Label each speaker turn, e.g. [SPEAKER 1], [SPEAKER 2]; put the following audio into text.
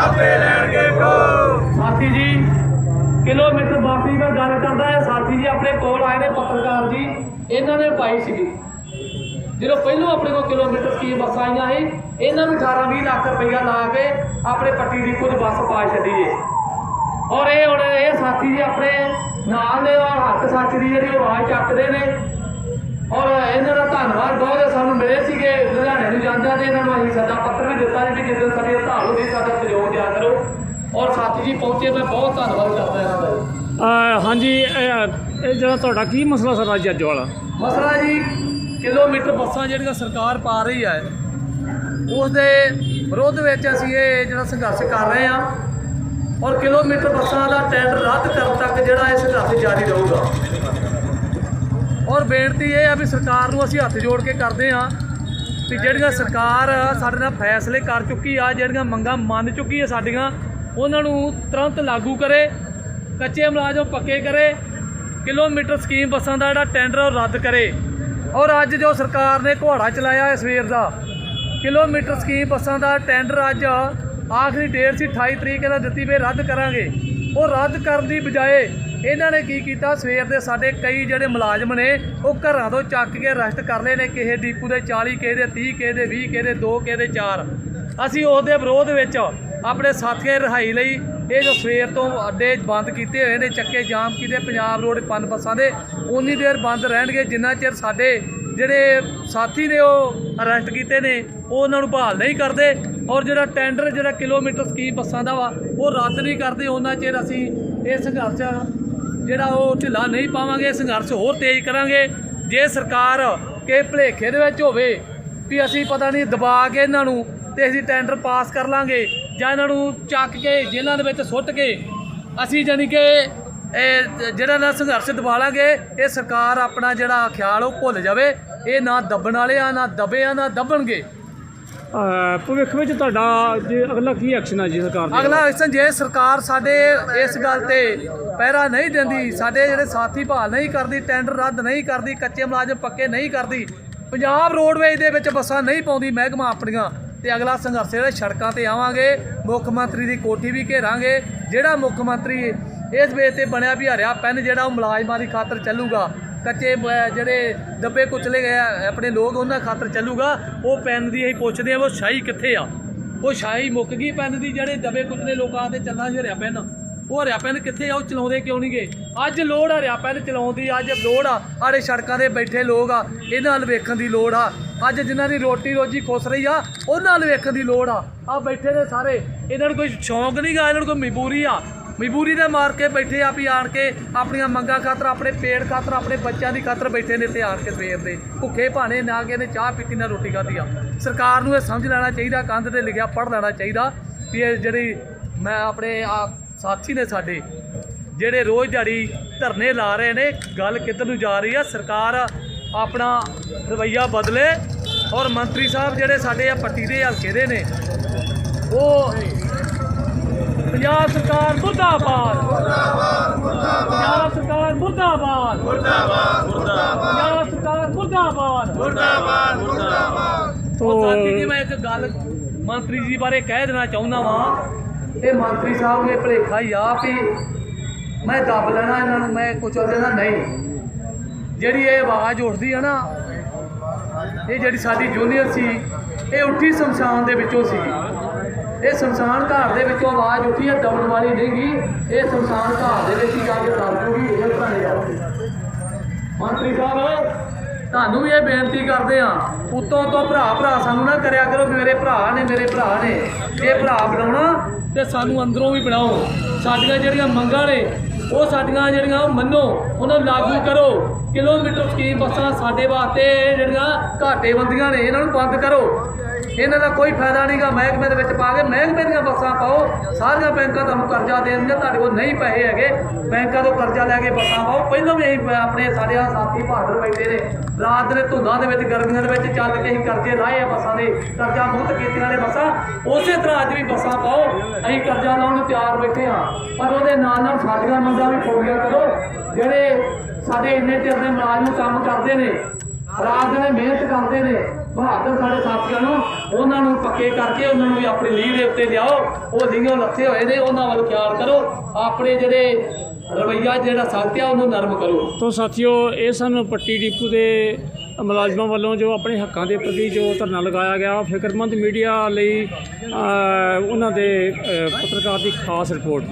[SPEAKER 1] ਆਪੇ ਲੈਣਗੇ ਖੋ।
[SPEAKER 2] ਸਾਥੀ ਜੀ, ਕਿਲੋਮੀਟਰ ਬਾਕੀ ਦਾ ਗੱਲ ਕਰਦਾ ਹੈ। ਸਾਥੀ ਜੀ, ਆਪਣੇ ਕੋਲ ਆਏ ਨੇ ਪੱਤਰਕਾਰ ਜੀ। ਇਹਨਾਂ ਨੇ ਪਾਈ ਸੀਗੀ। ਜਦੋਂ ਪਹਿਲੋਂ ਆਪਣੇ ਕੋਲ ਕਿਲੋਮੀਟਰ ਸਕੀਮ ਬੱਸਾਂ ਆਈਆਂ ਸੀ, ਇਹਨਾਂ ਨੂੰ 18 20 ਲੱਖ ਰੁਪਈਆ ਲਾ ਕੇ ਆਪਣੇ ਪੱਟੀ ਦੀ ਕੁਝ ਬੱਸ ਪਾ ਛੱਡੀ ਏ। ਔਰ ਇਹ ਹੁਣ ਇਹ ਸਾਥੀ ਜੀ ਆਪਣੇ ਨਾਲ ਦੇ ਔਰ ਹੱਕ ਸੱਚ ਦੀ ਜਿਹੜੀ ਆਵਾਜ਼ ਚੱਕਦੇ ਨੇ। ਔਰ ਇਹਨਾਂ ਦਾ ਧੰਨਵਾਦ ਬਹੁਤ ਮਿਲੇ ਸੀਗੇ ਲੁਧਿਆਣੇ ਨੂੰ ਜਾਂਦਿਆਂ ਤੇ ਇਹਨਾਂ ਨੂੰ ਅਸੀਂ ਸੱਦਾ ਪੱਤਰ ਵੀ ਦਿੱਤਾ ਸੀ ਕਿ ਜਦੋਂ ਸਾਡੀ ਹੜਤਾਲ ਹੁੰਦੀ ਸਾਡਾ ਸਹਿਯੋਗ ਦਿਆ ਕਰੋ। ਔਰ ਸਾਥੀ ਜੀ ਪਹੁੰਚੇ ਮੈਂ ਬਹੁਤ ਧੰਨਵਾਦ ਕਰਦਾ ਇਹਨਾਂ ਦਾ
[SPEAKER 3] ਹਾਂਜੀ ਇਹ ਇਹ ਜਿਹੜਾ ਤੁਹਾਡਾ ਕੀ ਮਸਲਾ ਸਰ ਅੱਜ ਅੱਜ ਵਾਲਾ?
[SPEAKER 2] ਮਸਲਾ ਜੀ ਕਿਲੋਮੀਟਰ ਬੱਸਾਂ ਜਿਹੜੀਆਂ ਸਰਕਾਰ ਪਾ ਰਹੀ ਹੈ ਉਸ ਦੇ ਵਿਰੋਧ ਵਿੱਚ ਅਸੀਂ ਇਹ ਜਿਹੜਾ ਸੰਘਰਸ਼ ਕਰ ਰਹੇ ਹਾਂ। ਔਰ ਕਿਲੋਮੀਟਰ ਬੱਸਾਂ ਦਾ ਟੈਂਡਰ ਰੱਦ ਕਰਨ ਤੱਕ ਜਿਹੜਾ ਇਹ ਸੰਘਰਸ਼ ਜਾਰੀ ਰਹੂਗਾ। ਔਰ ਬੇਨਤੀ ਇਹ ਆ ਵੀ ਸਰਕਾਰ ਨੂੰ ਅਸੀਂ ਹੱਥ ਜੋੜ ਕੇ ਕਰਦੇ ਹਾਂ ਵੀ ਜਿਹੜੀਆਂ ਸਰਕਾਰ ਸਾਡੇ ਨਾਲ ਫੈਸਲੇ ਕਰ ਚੁੱਕੀ ਆ, ਜਿਹੜੀਆਂ ਮੰਗਾਂ ਮੰਨ ਚੁੱਕੀ ਹੈ ਸਾਡੀਆਂ, ਉਹਨਾਂ ਨੂੰ ਤੁਰੰਤ ਲਾਗੂ ਕਰੇ, ਕੱਚੇ ਮੁਲਾਜ਼ਮ ਪੱਕੇ ਕਰੇ, ਕਿਲੋਮੀਟਰ ਸਕੀਮ ਬੱਸਾਂ ਦਾ ਜਿਹੜਾ ਟੈਂਡਰ ਉਹ ਰੱਦ ਕਰੇ। ਔਰ ਅੱਜ ਜੋ ਸਰਕਾਰ ਨੇ ਘੋੜਾ ਚਲਾਇਆ ਹੈ ਸਵੇਰ ਦਾ, ਕਿਲੋਮੀਟਰ ਸਕੀਮ ਬੱਸਾਂ ਦਾ ਟੈਂਡਰ ਅੱਜ ਆਖਰੀ ਡੇਟ ਸੀ 28 ਤਰੀਕ ਦਾ ਦਿੱਤੀ ਵੀ ਰੱਦ ਕਰਾਂਗੇ। ਉਹ ਰੱਦ ਕਰਨ ਦੀ ਬਜਾਏ ਇਹਨਾਂ ਨੇ ਕੀ ਕੀਤਾ? ਸਵੇਰ ਦੇ ਸਾਡੇ ਕਈ ਜਿਹੜੇ ਮੁਲਾਜ਼ਮ ਨੇ, ਉਹ ਘਰਾਂ ਤੋਂ ਚੱਕ ਕੇ ਅਰੈਸਟ ਕਰ ਲਏ ਨੇ, ਕਿਸੇ ਡੀਪੂ ਦੇ 40 ਕਿਸੇ ਦੇ 30 ਕਿਸੇ ਦੇ 20 ਕਿਸੇ ਦੇ 2 ਕਿਸੇ ਦੇ 4 ਅਸੀਂ ਉਸ ਦੇ ਵਿਰੋਧ ਵਿੱਚ ਆਪਣੇ ਸਾਥੀਆਂ ਦੀ ਰਿਹਾਈ ਲਈ ਇਹ ਜੋ ਸਵੇਰ ਤੋਂ ਅੱਡੇ ਬੰਦ ਕੀਤੇ ਹੋਏ ਨੇ, ਚੱਕੇ ਜਾਮ ਕੀਤੇ, ਪੰਜਾਬ ਰੋਡ ਪੰਨ ਬੱਸਾਂ ਦੇ ਉਨੀ ਦੇਰ ਬੰਦ ਰਹਿਣਗੇ, ਜਿੰਨਾ ਚਿਰ ਸਾਡੇ ਜਿਹੜੇ ਸਾਥੀ ਨੇ ਉਹ ਅਰੈਸਟ ਕੀਤੇ ਨੇ, ਉਹ ਉਹਨਾਂ ਨੂੰ ਬਹਾਲ ਨਹੀਂ ਕਰਦੇ। ਔਰ ਜਿਹੜਾ ਟੈਂਡਰ, ਜਿਹੜਾ ਕਿਲੋਮੀਟਰ ਸਕੀਮ ਬੱਸਾਂ ਦਾ ਵਾ, ਉਹ ਰੱਦ ਨਹੀਂ ਕਰਦੇ, ਉਹਨਾਂ ਚਿਰ ਅਸੀਂ ਇਹ ਸੰਘਰਸ਼ ਜਿਹੜਾ ਉਹ ਢਿੱਲਾ ਨਹੀਂ ਪਾਵਾਂਗੇ, ਸੰਘਰਸ਼ ਹੋਰ ਤੇਜ਼ ਕਰਾਂਗੇ। ਜੇ ਸਰਕਾਰ ਕੇ ਭਲੇਖੇ ਦੇ ਵਿੱਚ ਹੋਵੇ ਵੀ ਅਸੀਂ ਪਤਾ ਨਹੀਂ ਦਬਾ ਕੇ ਇਹਨਾਂ ਨੂੰ ਤੇ ਅਸੀਂ ਟੈਂਡਰ ਪਾਸ ਕਰ ਲਾਂਗੇ ਜਾਂ ਇਹਨਾਂ ਨੂੰ ਚੱਕ ਕੇ ਜੇਲ੍ਹਾਂ ਦੇ ਵਿੱਚ ਸੁੱਟ ਕੇ ਅਸੀਂ ਜਾਨੀ ਕਿ, ਇਹ ਜਿਹੜਾ ਨਾ ਸੰਘਰਸ਼ ਦਬਾ ਲਾਂਗੇ, ਇਹ ਸਰਕਾਰ ਆਪਣਾ ਜਿਹੜਾ ਖਿਆਲ ਉਹ ਭੁੱਲ ਜਾਵੇ। ਇਹ ਨਾ ਦੱਬਣ ਵਾਲੇ ਆ, ਨਾ ਦਬੇ ਆ, ਨਾ ਦੱਬਣਗੇ।
[SPEAKER 3] ਭਵਿੱਖ ਵਿੱਚ ਤੁਹਾਡਾ ਜੇ ਅਗਲਾ ਕੀ ਐਕਸ਼ਨ ਹੈ ਜੀ ਸਰਕਾਰ ਦਾ
[SPEAKER 2] ਅਗਲਾ ਐਕਸ਼ਨ ਜੇ ਸਰਕਾਰ ਸਾਡੇ ਇਸ ਗੱਲ ਤੇ ਪਹਿਰਾ ਨਹੀਂ ਦਿੰਦੀ ਸਾਡੇ ਜਿਹੜੇ ਸਾਥੀ ਭਾਲ ਨਹੀਂ ਕਰਦੀ ਟੈਂਡਰ ਰੱਦ ਨਹੀਂ ਕਰਦੀ ਕੱਚੇ ਮੁਲਾਜ਼ਮ ਪੱਕੇ ਨਹੀਂ ਕਰਦੀ ਪੰਜਾਬ ਰੋਡਵੇਜ਼ ਦੇ ਵਿੱਚ ਬੱਸਾਂ ਨਹੀਂ ਪਾਉਂਦੀ ਮਹਿਕਮਾ ਆਪਣੀਆਂ। ਤੇ ਅਗਲਾ ਸੰਘਰਸ਼ ਜਿਹੜੇ ਸੜਕਾਂ ਤੇ ਆਵਾਂਗੇ ਮੁੱਖ ਮੰਤਰੀ ਦੀ ਕੋਠੀ ਵੀ ਘੇਰਾਂਗੇ ਜਿਹੜਾ ਮੁੱਖ ਮੰਤਰੀ ਇਸ ਵੇਚ ਤੇ ਬਣਿਆ ਵੀ ਹਰਿਆ ਪੈਨ ਜਿਹੜਾ ਉਹ ਮੁਲਾਜ਼ਮਾਂ ਦੀ ਖਾਤਰ ਚੱਲੂਗਾ। ਕੱਚੇ ਜਿਹੜੇ ਦੱਬੇ ਕੁਚਲੇ ਗਏ ਆਪਣੇ ਲੋਕ ਉਹਨਾਂ ਖਾਤਰ ਚੱਲੂਗਾ। ਉਹ ਪੈਨ ਦੀ ਅਸੀਂ ਪੁੱਛਦੇ ਆ ਉਹ ਸ਼ਾਹੀ ਕਿੱਥੇ ਆ? ਉਹ ਸ਼ਾਹੀ ਮੁੱਕ ਗਈ ਪੈਨ ਦੀ, ਜਿਹੜੇ ਦੱਬੇ ਕੁਚਲੇ ਲੋਕਾਂ ਤੇ ਚੱਲਣਾ ਸੀ ਹਰਿਆ ਪੈਨ। ਉਹ ਹਰਿਆ ਪੈਨ ਕਿੱਥੇ ਆ? ਉਹ ਚਲਾਉਂਦੇ ਕਿਉਂ ਨਹੀਂ ਗਏ? ਅੱਜ ਲੋੜ ਹਰਿਆ ਪੈਨ ਚਲਾਉਣ ਦੀ, ਅੱਜ ਲੋੜ ਆ। ਆੜੇ ਸੜਕਾਂ ਤੇ ਬੈਠੇ ਲੋਕ ਆ, ਇਹਨਾਂ ਵੱਲ ਵੇਖਣ ਦੀ ਲੋੜ ਆ। ਅੱਜ ਜਿਨ੍ਹਾਂ ਦੀ ਰੋਟੀ ਰੋਜੀ ਖੁੱਸ ਰਹੀ ਆ, ਉਹਨਾਂ ਨਾਲ ਵੇਖਣ ਦੀ ਲੋੜ ਆ। ਆ ਬੈਠੇ ਨੇ ਸਾਰੇ। ਇਹਨਾਂ ਨੂੰ ਕੋਈ ਸ਼ੌਂਕ ਨਹੀਂ ਗਾ, ਇਹਨਾਂ ਨੂੰ ਕੋਈ ਮਜਬੂਰੀ ਆ। ਮਜਬੂਰੀ ਦੇ ਮਾਰ ਕੇ ਬੈਠੇ ਆ ਵੀ ਆਣ ਕੇ ਆਪਣੀਆਂ ਮੰਗਾਂ ਖਾਤਰ, ਆਪਣੇ ਪੇਟ ਖਾਤਰ, ਆਪਣੇ ਬੱਚਿਆਂ ਦੀ ਖਾਤਰ ਬੈਠੇ ਨੇ ਇੱਥੇ ਆਣ ਕੇ ਸਵੇਰ ਦੇ। ਭੁੱਖੇ ਭਾਣੇ ਨਾ ਕੇ ਨੇ ਚਾਹ ਪੀਤੀ, ਨਾ ਰੋਟੀ ਖਾਧੀ ਆ। ਸਰਕਾਰ ਨੂੰ ਇਹ ਸਮਝ ਲੈਣਾ ਚਾਹੀਦਾ, ਕੰਧ ਤੇ ਲਿਖਿਆ ਪੜ੍ਹ ਲੈਣਾ ਚਾਹੀਦਾ ਵੀ ਇਹ ਜਿਹੜੀ ਮੈਂ ਆਪਣੇ ਆ ਸਾਥੀ ਨੇ ਸਾਡੇ, ਜਿਹੜੇ ਰੋਜ਼ ਦਿਹਾੜੀ ਧਰਨੇ ਲਾ ਰਹੇ ਨੇ, ਗੱਲ ਕਿੱਧਰ ਨੂੰ ਜਾ ਰਹੀ ਆ, ਸਰਕਾਰ ਆਪਣਾ ਰਵੱਈਆ ਬਦਲੇ ਔਰ ਮੰਤਰੀ ਸਾਹਿਬ ਜਿਹੜੇ ਸਾਡੇ ਆ ਪੱਟੀ ਦੇ ਹਲਕੇ ਦੇ ਨੇ, ਉਹ ਪੰਜਾਬ ਸਰਕਾਰ ਮੁਰਦਾਬਾਦ। ਪੰਜਾਬ ਸਰਕਾਰ ਮੁਰਦਾਬਾਦ। ਪੰਜਾਬ ਸਰਕਾਰ ਮੁਰਦਾਬਾਦ। ਉਹ ਸਾਥੀ ਜੀ, ਮੈਂ ਇੱਕ ਗੱਲ ਮੰਤਰੀ ਜੀ ਬਾਰੇ ਕਹਿ ਦੇਣਾ ਚਾਹੁੰਦਾ ਵਾਂ। ਇਹ ਮੰਤਰੀ ਸਾਹਿਬ ਨੇ ਭਲੇਖਾ ਹੀ ਆ ਵੀ ਮੈਂ ਦੱਬ ਲੈਣਾ ਇਹਨਾਂ ਨੂੰ, ਮੈਂ ਕੁਝ ਦੇਣਾ ਨਹੀਂ। ਜਿਹੜੀ ਇਹ ਆਵਾਜ਼ ਉੱਠਦੀ ਆ ਨਾ, ਇਹ ਜਿਹੜੀ ਸਾਡੀ ਜੂਨੀਅਰ ਸੀ, ਇਹ ਉੱਠੀ ਸ਼ਮਸ਼ਾਨ ਦੇ ਵਿੱਚੋਂ ਸੀ। ਇਹ ਸ਼ਮਸ਼ਾਨ ਘਾਟ ਦੇ ਵਿੱਚੋਂ ਆਵਾਜ਼ ਉੱਠੀ ਹੈ ਦਬਣ ਵਾਲੀ ਨਹੀਂ ਗੀ ਇਹ ਸ਼ਮਸ਼ਾਨ ਘਾਟ ਦੇ ਵਿੱਚ ਹੀ ਜਾ ਕੇ ਦਬੂਗੀ ਇਹ ਭਾਣੇ ਜਾਊਗੀ ਮੰਤਰੀ ਸਾਹਿਬ, ਤੁਹਾਨੂੰ ਵੀ ਇਹ ਬੇਨਤੀ ਕਰਦੇ ਆ ਉੱਤੋਂ ਤੋਂ ਭਰਾ ਭਰਾ ਸਾਨੂੰ ਨਾ ਕਰਿਆ ਕਰੋ ਵੀ ਮੇਰੇ ਭਰਾ ਨੇ, ਮੇਰੇ ਭਰਾ ਨੇ। ਇਹ ਭਰਾ ਬਣਾਉਣਾ ਤੇ ਸਾਨੂੰ ਅੰਦਰੋਂ ਵੀ ਬਣਾਓ। ਸਾਡੀਆਂ ਜਿਹੜੀਆਂ ਮੰਗਾਂ ਨੇ, ਉਹ ਸਾਡੀਆਂ ਜਿਹੜੀਆਂ ਉਹ ਮੰਨੋ, ਉਹਨਾਂ ਨੂੰ ਲਾਗੂ ਕਰੋ। ਕਿਲੋਮੀਟਰ ਸਕੀਮ ਬੱਸਾਂ ਸਾਡੇ ਵਾਸਤੇ ਜਿਹੜੀਆਂ ਘਾਟੇ ਬੰਦੀਆਂ ਨੇ, ਇਹਨਾਂ ਨੂੰ ਬੰਦ ਕਰੋ। ਇਹਨਾਂ ਦਾ ਕੋਈ ਫਾਇਦਾ ਨਹੀਂਗਾ ਮਹਿਕਮੇ ਦੇ ਵਿੱਚ ਪਾ ਕੇ ਮਹਿਕਮੇ ਦੀਆਂ ਬੱਸਾਂ ਪਾਓ, ਸਾਰੀਆਂ ਬੈਂਕਾਂ ਤੁਹਾਨੂੰ ਕਰਜ਼ਾ ਦੇਣਗੀਆਂ ਤੁਹਾਡੇ ਕੋਲ ਨਹੀਂ ਪੈਸੇ ਹੈਗੇ, ਬੈਂਕਾਂ ਤੋਂ ਕਰਜ਼ਾ ਲੈ ਕੇ ਬੱਸਾਂ ਪਾਓ। ਪਹਿਲਾਂ ਵੀ ਅਸੀਂ ਆਪਣੇ ਸਾਡੇ ਸਾਥੀ ਬਹਾਦਰ ਬੈਠੇ ਨੇ, ਰਾਤ ਦੇ ਧੁੰਦਾਂ ਦੇ ਵਿੱਚ, ਗਰਮੀਆਂ ਦੇ ਵਿੱਚ ਚੱਲ ਕੇ ਅਸੀਂ ਕਰਜ਼ੇ ਲਾਏ ਆ ਬੱਸਾਂ ਦੇ, ਕਰਜ਼ਾ ਮੁਕਤ ਕੀਤੀਆਂ ਨੇ ਬੱਸਾਂ। ਉਸੇ ਤਰ੍ਹਾਂ ਅੱਜ ਵੀ ਬੱਸਾਂ ਪਾਓ, ਅਸੀਂ ਕਰਜ਼ਾ ਲਾਉਣ ਨੂੰ ਤਿਆਰ ਬੈਠੇ ਹਾਂ। ਪਰ ਉਹਦੇ ਨਾਲ ਨਾਲ ਸਾਡੀਆਂ ਮੰਗਾਂ ਵੀ ਪੂਰੀਆਂ ਕਰੋ, ਜਿਹੜੇ ਸਾਡੇ ਇੰਨੇ ਚਿਰ ਦੇ ਮੁਲਾਜ਼ਮ ਕੰਮ ਕਰਦੇ ਨੇ ਰਾਤ ਦਿਨ ਮਿਹਨਤ ਕਰਦੇ ਨੇ, ਬਹਾਦਰ ਸਾਡੇ ਸਾਥੀਆਂ ਨੂੰ, ਉਹਨਾਂ ਨੂੰ ਪੱਕੇ ਕਰਕੇ ਉਹਨਾਂ ਨੂੰ ਵੀ ਆਪਣੀ ਲੀਹ ਦੇ ਉੱਤੇ ਲਿਆਓ। ਉਹ ਲੀਹਾਂ ਲੱਥੇ ਹੋਏ ਨੇ, ਉਹਨਾਂ ਵੱਲ ਖਿਆਲ ਕਰੋ। ਆਪਣੇ ਜਿਹੜੇ ਰਵਈਆ, ਜਿਹੜਾ ਸਖਤ ਆ, ਉਹਨੂੰ ਨਰਮ ਕਰੋ।
[SPEAKER 3] ਤੋ ਸਾਥੀਓ, ਇਹ ਸਨ ਪੱਟੀ ਡਿਪੂ ਦੇ ਮੁਲਾਜ਼ਮਾਂ ਵੱਲੋਂ ਜੋ ਆਪਣੇ ਹੱਕਾਂ ਦੇ ਪ੍ਰਤੀ ਜੋ ਧਰਨਾ ਲਗਾਇਆ ਗਿਆ ਫਿਕਰਮੰਦ ਮੀਡੀਆ ਲਈ ਉਹਨਾਂ ਦੇ ਪੱਤਰਕਾਰ ਦੀ ਖਾਸ ਰਿਪੋਰਟ।